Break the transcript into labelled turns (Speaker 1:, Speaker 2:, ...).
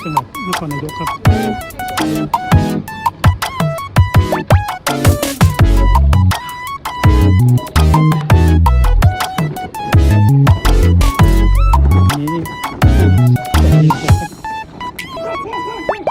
Speaker 1: จังหวัดนครนายกครับนี้